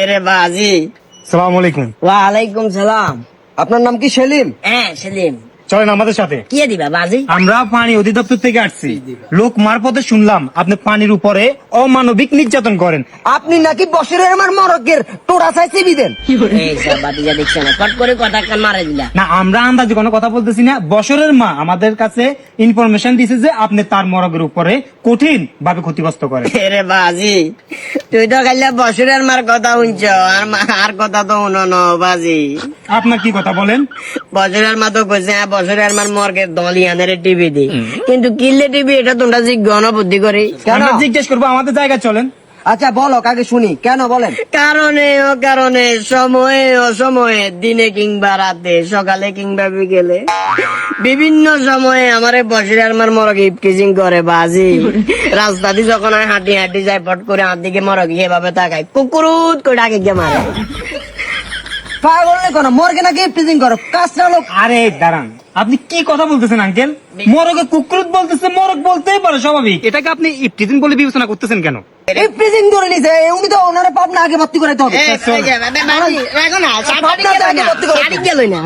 এরে বাজি। সালাম আলাইকুম ওয়ালাইকুম সালাম। আপনার নাম কি সেলিম? হ্যাঁ সেলিম। চলেন আমাদের সাথে। কি দিবা বাজি? আমরা পানি অধিদপ্তর থেকে আসছি। লোক মারপথে শুনলাম আপনি পানির উপরে অমানবিক নির্যাতন করেন। আপনি নাকি বছরের আমার মরকের তোরা চাই চিবি দেন না ফট করে কথা কান মারে দিলা। না আমরা আন্দাজে কোনো কথা বলতেছি না। বছরের মা আমাদের কাছে ইনফরমেশন দিছে যে আপনি তার মরগের উপরে কঠিন ভাবে ক্ষতিগ্রস্ত করেন। বাজি। তুই তো খাইলে বসুরের মার কথা শুনছ আর আর কথা তো শুনো ন বাজি। আপনার কি কথা বলেন? বছরের মা তো কইছে হ্যাঁ, বছরের মার মর্গে দলি আনের টিভি দি। কিন্তু কিনলে টিভি এটা তোমরা জিজ্ঞাসা বুদ্ধি করি। জিজ্ঞেস করব আমাদের জায়গা চলেন। আচ্ছা বলো, কাকে শুনি? কেন বলেন? কারণে ও কারণে, সময়ে অসময়ে দিনে কিংবা রাতে, সকালে কিংবা বিকেলে। বিভিন্ন সময়ে আমারে বসে আমার মরগ ইপটিজিং করে, বাজি। রাস্তা দিয়ে যখন হাঁটি হাঁটি যাই পট করে হাত দিকে মরগ এভাবে তাকায়। কুকুরুত করে ডাকে গিয়ে মারে। পাগল নেই কোনো মরগে নাকি পিজিং করো কাজটা লোক আরে দাঁড়ান আপনি কি কথা বলতেছেন আঙ্কেল মরগে কুকুরত বলতেছে মরগ বলতেই পারে স্বাভাবিক এটাকে আপনি ইফতিজিন বলে বিবেচনা করতেছেন কেন এই প্রিজিং ধরে নিছে উনি তো ওনারে পাবনা আগে ভর্তি করাইতে হবে করো। না।